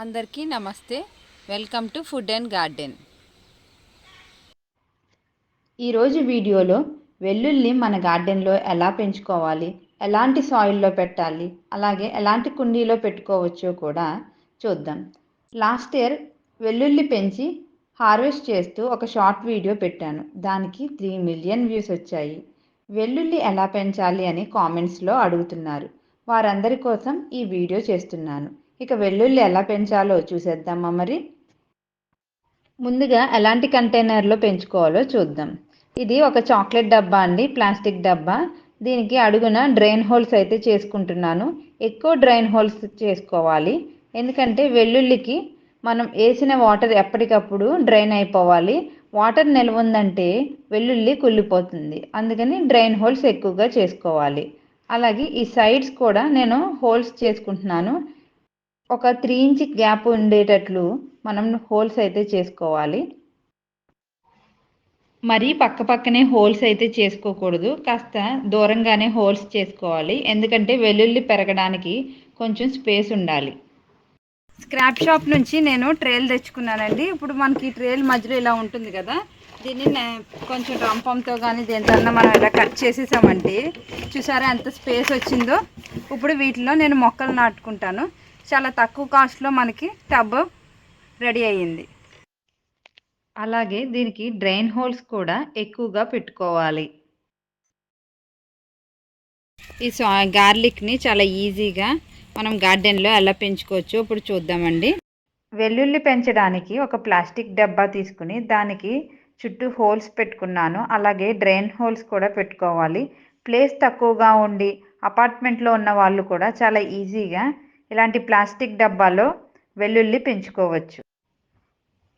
అందరికీ నమస్తే. Welcome to food and garden. ఈరోజు వీడియోలో వెల్లుల్లి మన గార్డెన్లో ఎలా పెంచుకోవాలి ఎలాంటి సాయిల్లో పెట్టాలి అలాగే ఎలాంటి కుండీలో పెట్టుకోవచ్చో కూడా చూద్దాం. లాస్ట్ ఇయర్ వెల్లుల్లి పెంచి హార్వెస్ట్ చేస్తూ ఒక షార్ట్ వీడియో పెట్టాను. దానికి త్రీ మిలియన్ వ్యూస్ వచ్చాయి. వెల్లుల్లి ఎలా పెంచాలి అని కామెంట్స్లో అడుగుతున్నారు. వారందరి కోసం ఈ వీడియో చేస్తున్నాను. ఇక వెల్లుల్లి ఎలా పెంచాలో చూసేద్దామా మరి? ముందుగా ఎలాంటి కంటైనర్లో పెంచుకోవాలో చూద్దాం. ఇది ఒక చాక్లెట్ డబ్బా అండి ప్లాస్టిక్ డబ్బా. దీనికి అడుగున డ్రైన్ హోల్స్ అయితే చేసుకుంటున్నాను. ఎక్కువ డ్రైన్ హోల్స్ చేసుకోవాలి. ఎందుకంటే వెల్లుల్లికి మనం వేసిన వాటర్ ఎప్పటికప్పుడు డ్రైన్ అయిపోవాలి. వాటర్ నిల్వ ఉందంటే వెల్లుల్లి కుళ్ళిపోతుంది. అందుకని డ్రైన్ హోల్స్ ఎక్కువగా చేసుకోవాలి. అలాగే ఈ సైడ్స్ కూడా నేను హోల్స్ చేసుకుంటున్నాను. ఒక త్రీ ఇంచ్ గ్యాప్ ఉండేటట్లు మనం హోల్స్ అయితే చేసుకోవాలి. మరీ పక్క పక్కనే హోల్స్ అయితే చేసుకోకూడదు. కాస్త దూరంగానే హోల్స్ చేసుకోవాలి. ఎందుకంటే వెల్లుల్లి పెరగడానికి కొంచెం స్పేస్ ఉండాలి. స్క్రాప్ షాప్ నుంచి నేను ట్రేల్ తెచ్చుకున్నానండి. ఇప్పుడు మనకి ట్రేల్ మధ్యలో ఇలా ఉంటుంది కదా దీన్ని కొంచెం రంపంతో కానీ దేంతన్నా మనం ఇలా కట్ చేసేసామంటే చూసారా ఎంత స్పేస్ వచ్చిందో? ఇప్పుడు వీటిలో నేను మొక్కలు నాటుకుంటాను. చాలా తక్కువ కాస్ట్లో మనకి టబ్ రెడీ అయ్యింది. అలాగే దీనికి డ్రైన్ హోల్స్ కూడా ఎక్కువగా పెట్టుకోవాలి. ఈ సా గార్లిక్ని చాలా ఈజీగా మనం గార్డెన్లో ఎలా పెంచుకోవచ్చు ఇప్పుడు చూద్దామండి. వెల్లుల్లి పెంచడానికి ఒక ప్లాస్టిక్ డబ్బా తీసుకుని దానికి చుట్టూ హోల్స్ పెట్టుకున్నాను. అలాగే డ్రైన్ హోల్స్ కూడా పెట్టుకోవాలి. ప్లేస్ తక్కువగా ఉండి అపార్ట్మెంట్లో ఉన్న వాళ్ళు కూడా చాలా ఈజీగా ఇలాంటి ప్లాస్టిక్ డబ్బాలో వెల్లుల్లి పెంచుకోవచ్చు.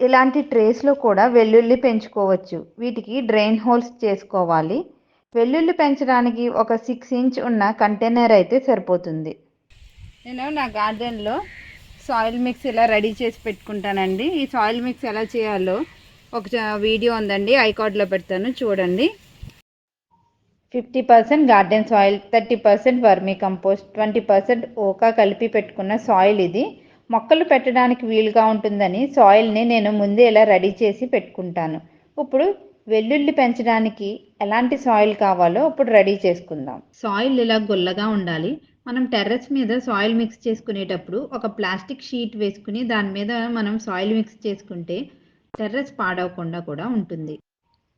ఇలాంటి ట్రేస్లో కూడా వెల్లుల్లి పెంచుకోవచ్చు. వీటికి డ్రైన్ హోల్స్ చేసుకోవాలి. వెల్లుల్లి పెంచడానికి ఒక సిక్స్ ఇంచ్ ఉన్న కంటైనర్ అయితే సరిపోతుంది. నేను నా గార్డెన్లో సాయిల్ మిక్స్ ఇలా రెడీ చేసి పెట్టుకుంటానండి. ఈ సాయిల్ మిక్స్ ఎలా చేయాలో ఒక వీడియో ఉందండి. ఐకార్డ్లో పెడతాను. చూడండి. Fifty percent garden soil thirty percent vermi compost twenty percent ఓకా కలిపి పెట్టుకున్న సాయిల్ ఇది. మొక్కలు పెట్టడానికి వీలుగా ఉంటుందని సాయిల్ని నేను ముందే ఇలా రెడీ చేసి పెట్టుకుంటాను. ఇప్పుడు వెల్లుల్లి పెంచడానికి ఎలాంటి సాయిల్ కావాలో ఇప్పుడు రెడీ చేసుకుందాం. సాయిల్ ఇలా గుల్లగా ఉండాలి. మనం టెర్రస్ మీద సాయిల్ మిక్స్ చేసుకునేటప్పుడు ఒక ప్లాస్టిక్ షీట్ వేసుకుని దాని మీద మనం సాయిల్ మిక్స్ చేసుకుంటే టెర్రస్ పాడవకుండా కూడా ఉంటుంది.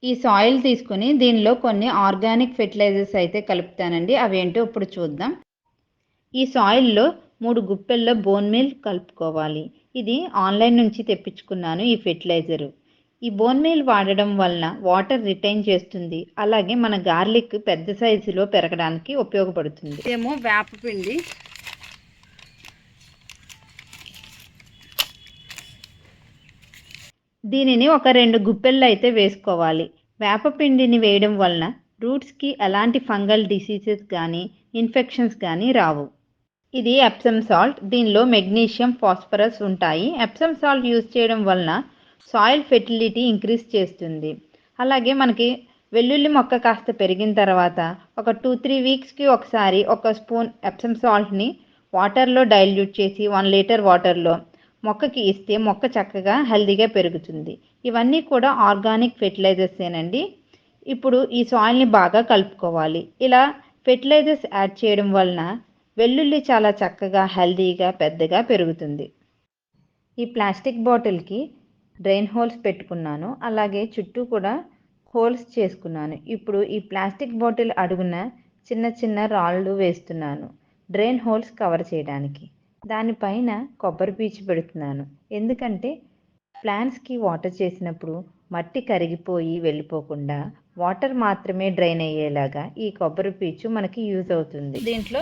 ఈ సాయిల్ తీసుకుని దీనిలో కొన్ని ఆర్గానిక్ ఫెర్టిలైజర్స్ అయితే కలుపుతానండి. అవేంటో ఇప్పుడు చూద్దాం. ఈ సాయిల్లో మూడు గుప్పెల్లో బోన్ మీల్ కలుపుకోవాలి. ఇది ఆన్లైన్ నుంచి తెప్పించుకున్నాను ఈ ఫెర్టిలైజరు. ఈ బోన్ మీల్ వాడడం వలన వాటర్ రిటైన్ చేస్తుంది. అలాగే మన గార్లిక్ పెద్ద సైజులో పెరగడానికి ఉపయోగపడుతుంది. ఇదేమో వేపపిండి. దీనిని ఒక రెండు గుప్పెళ్ళు అయితే వేసుకోవాలి వేపపిండిని వేయడం వలన రూట్స్కి ఎలాంటి ఫంగల్ డిసీజెస్ కానీ ఇన్ఫెక్షన్స్ కానీ రావు. ఇది ఎప్సమ్ సాల్ట్ దీనిలో మెగ్నీషియం ఫాస్ఫరస్ ఉంటాయి. ఎప్సమ్ సాల్ట్ యూజ్ చేయడం వలన సాయిల్ ఫెర్టిలిటీ ఇంక్రీజ్ చేస్తుంది. అలాగే మనకి వెల్లుల్లి మొక్క కాస్త పెరిగిన తర్వాత ఒక టూ త్రీ వీక్స్కి ఒకసారి ఒక స్పూన్ ఎప్సమ్ సాల్ట్ని వాటర్లో డైల్యూట్ చేసి వన్ లీటర్ వాటర్లో మొక్కకి ఇస్తే మొక్క చక్కగా హెల్దీగా పెరుగుతుంది. ఇవన్నీ కూడా ఆర్గానిక్ ఫెర్టిలైజర్సేనండి ఇప్పుడు ఈ సాయిల్ని బాగా కలుపుకోవాలి. ఇలా ఫెర్టిలైజర్స్ యాడ్ చేయడం వలన వెల్లుల్లి చాలా చక్కగా హెల్దీగా పెద్దగా పెరుగుతుంది. ఈ ప్లాస్టిక్ బాటిల్కి డ్రైన్ హోల్స్ పెట్టుకున్నాను. అలాగే చుట్టూ కూడా హోల్స్ చేసుకున్నాను. ఇప్పుడు ఈ ప్లాస్టిక్ బాటిల్ అడుగున చిన్న చిన్న రాళ్ళు వేస్తున్నాను. డ్రైన్ హోల్స్ కవర్ చేయడానికి. దానిపైన కొబ్బరి పీచు పెడుతున్నాను. ఎందుకంటే ప్లాంట్స్కి వాటర్ చేసినప్పుడు మట్టి కరిగిపోయి వెళ్ళిపోకుండా వాటర్ మాత్రమే డ్రైన్ అయ్యేలాగా ఈ కొబ్బరి పీచు మనకి యూజ్ అవుతుంది. దీంట్లో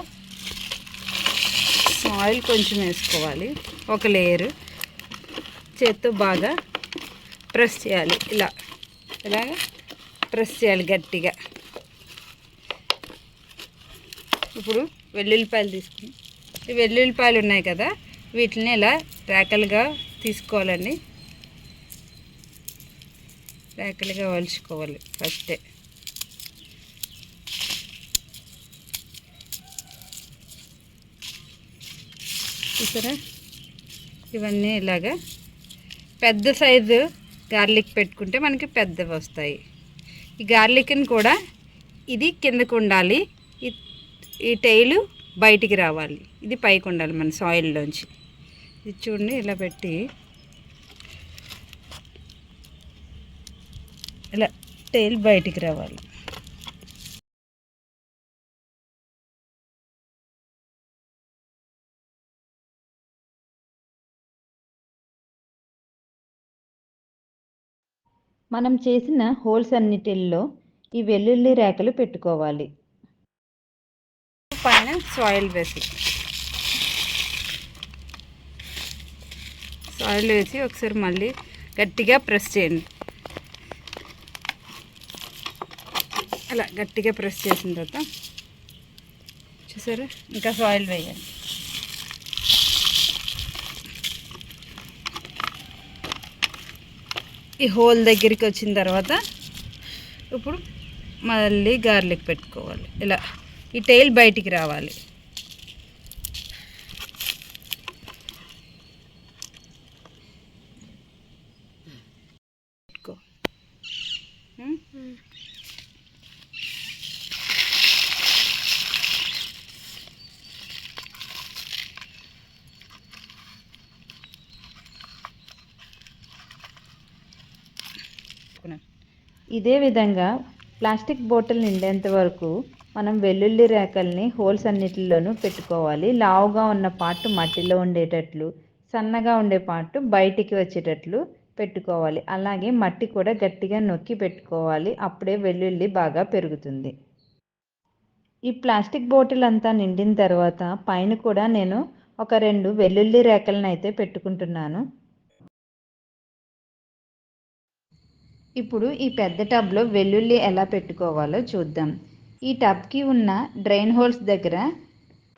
ఆయిల్ కొంచెం వేసుకోవాలి. ఒక లేయరు చేత్తో బాగా ప్రెస్ చేయాలి. ఇలా ఇలాగ ప్రెస్ చేయాలి గట్టిగా. ఇప్పుడు వెల్లుల్లిపాయలు తీసుకుని వెల్లుల్లిపాయలు ఉన్నాయి కదా వీటిని ఇలా రేకలుగా తీసుకోవాలండి. రేకలుగా వలుచుకోవాలి ఫస్టే. చూసారా? ఇవన్నీ ఇలాగా పెద్ద సైజు గార్లిక్ పెట్టుకుంటే మనకి పెద్దవి వస్తాయి. ఈ గార్లిక్ని కూడా ఇది కిందకు ఉండాలి. ఈ ఈ టైలు బయటికి రావాలి. ఇది పైకి ఉండాలి మన సాయిల్లోంచి. ఇది చూడండి ఇలా పెట్టి ఇలా టైల్ బయటికి రావాలి. మనం చేసిన హోల్స్ అన్నిటిల్లో ఈ వెల్లుల్లి రేఖలు పెట్టుకోవాలి. సాయిల్ వేసి. సాయిల్ వేసి ఒకసారి మళ్ళీ గట్టిగా ప్రెస్ చేయండి. అలా గట్టిగా ప్రెస్ చేసిన తర్వాత చూసారు? ఇంకా సాయిల్ వేయండి. ఈ హోల్ దగ్గరికి వచ్చిన తర్వాత ఇప్పుడు మళ్ళీ గార్లిక్ పెట్టుకోవాలి. ఇలా. ఈ టైల్ బయటికి రావాలి. ఇదే విధంగా ప్లాస్టిక్ బాటిల్ నిండేంత వరకు మనం వెల్లుల్లి రేకల్ని హోల్స్ అన్నిటిలోనూ పెట్టుకోవాలి. లావుగా ఉన్న పార్ట్ మట్టిలో ఉండేటట్లు సన్నగా ఉండే పార్ట్ బయటికి వచ్చేటట్లు పెట్టుకోవాలి. అలాగే మట్టి కూడా గట్టిగా నొక్కి పెట్టుకోవాలి. అప్పుడే వెల్లుల్లి బాగా పెరుగుతుంది. ఈ ప్లాస్టిక్ బాటిల్ అంతా నిండిన తర్వాత పైన కూడా నేను ఒక రెండు వెల్లుల్లి రేకలను అయితే పెట్టుకుంటున్నాను. ఇప్పుడు ఈ పెద్ద టబ్లో వెల్లుల్లి ఎలా పెట్టుకోవాలో చూద్దాం. ఈ టబ్కి ఉన్న డ్రైన్ హోల్స్ దగ్గర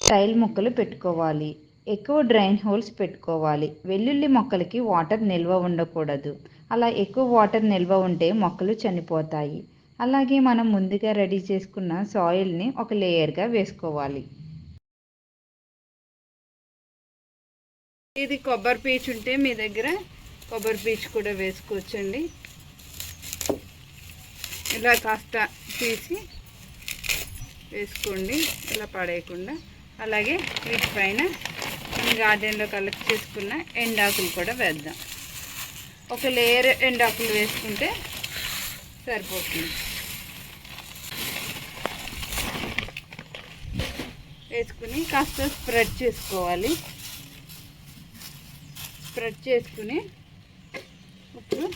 టైల్ ముక్కలు పెట్టుకోవాలి. ఎక్కువ డ్రైన్ హోల్స్ పెట్టుకోవాలి. వెల్లుల్లి మొక్కలకి వాటర్ నిల్వ ఉండకూడదు. అలా ఎక్కువ వాటర్ నిల్వ ఉంటే మొక్కలు చనిపోతాయి. అలాగే మనం ముందుగా రెడీ చేసుకున్న సాయిల్ని ఒక లేయర్గా వేసుకోవాలి. ఇది కొబ్బరి పీచు ఉంటే మీ దగ్గర కొబ్బరి పీచు కూడా వేసుకోవచ్చండి. ఇలా కాస్త తీసి వేసుకోండి ఇలా పడేయకుండా. అలాగే వీటి పైన మనం గార్డెన్లో కలెక్ట్ చేసుకున్న ఎండాకులు కూడా వేద్దాం. ఒక లేయర్ ఎండాకులు వేసుకుంటే సరిపోతుంది. వేసుకుని కాస్త స్ప్రెడ్ చేసుకోవాలి. స్ప్రెడ్ చేసుకుని ఇప్పుడు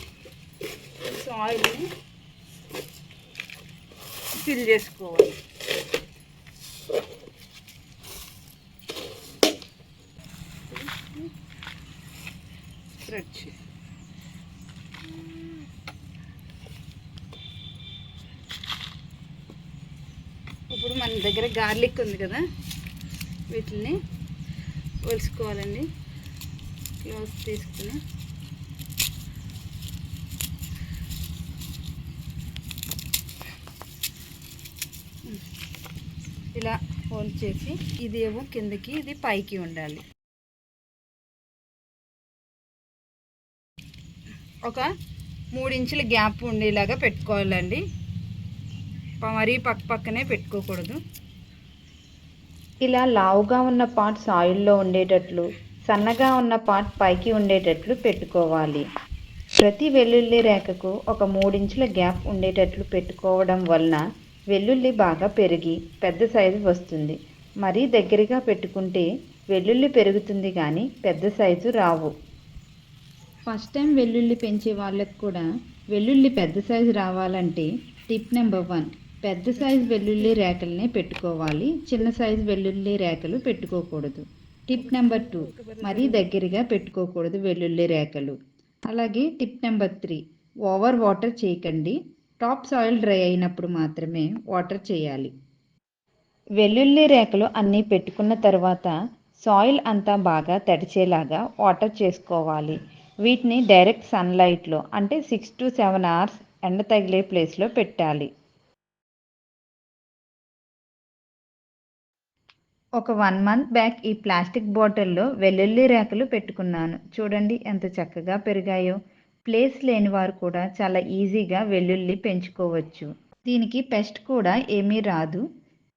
సాయిల్ని ఫిల్ చేసుకోవాలి. స్ప్రెడ్ ఇప్పుడు మన దగ్గర గార్లిక్ ఉంది కదా వీటిని ఒలుసుకోవాలండి. క్లోజ్ తీసుకుని. ఇలా హోల్ చేసి ఇదేమో కిందకి ఇది పైకి ఉండాలి. ఒక మూడు ఇంచుల గ్యాప్ ఉండేలాగా పెట్టుకోవాలండి. మరీ పక్క పక్కనే పెట్టుకోకూడదు. ఇలా లావుగా ఉన్న పార్ట్ సాయిల్లో ఉండేటట్లు సన్నగా ఉన్న పార్ట్ పైకి ఉండేటట్లు పెట్టుకోవాలి. ప్రతి వెల్లుల్లి రేఖకు ఒక మూడించుల గ్యాప్ ఉండేటట్లు పెట్టుకోవడం వలన వెల్లుల్లి బాగా పెరిగి పెద్ద సైజు వస్తుంది. మరీ దగ్గరగా పెట్టుకుంటే వెల్లుల్లి పెరుగుతుంది కానీ పెద్ద సైజు రావు. ఫస్ట్ టైం వెల్లుల్లి పెంచే వాళ్ళకు కూడా వెల్లుల్లి పెద్ద సైజు రావాలంటే టిప్ నెంబర్ వన్ పెద్ద సైజు వెల్లుల్లి రేకల్ని పెట్టుకోవాలి. చిన్న సైజు వెల్లుల్లి రేకలు పెట్టుకోకూడదు. టిప్ నెంబర్ టూ మరీ దగ్గరగా పెట్టుకోకూడదు వెల్లుల్లి రేకలు. అలాగే tip number three over water చేయకండి. టాప్ సాయిల్ డ్రై అయినప్పుడు మాత్రమే వాటర్ చేయాలి. వెల్లుల్లి రేకలు అన్నీ పెట్టుకున్న తర్వాత సాయిల్ అంతా బాగా తడిచేలాగా వాటర్ చేసుకోవాలి. వీటిని డైరెక్ట్ సన్లైట్లో అంటే సిక్స్ టు సెవెన్ అవర్స్ ఎండ తగిలే ప్లేస్లో పెట్టాలి. ఒక వన్ మంత్ బ్యాక్ ఈ ప్లాస్టిక్ బాటిల్లో వెల్లుల్లి రేకలు పెట్టుకున్నాను. చూడండి ఎంత చక్కగా పెరిగాయో. ప్లేస్ లేని వారు కూడా చాలా ఈజీగా వెల్లుల్లి పెంచుకోవచ్చు. దీనికి పెస్ట్ కూడా ఏమీ రాదు.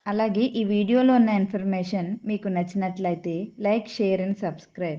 అలాగే ఈ వీడియోలో ఉన్న ఇన్ఫర్మేషన్ మీకు నచ్చినట్లయితే లైక్ షేర్ అండ్ సబ్స్క్రైబ్.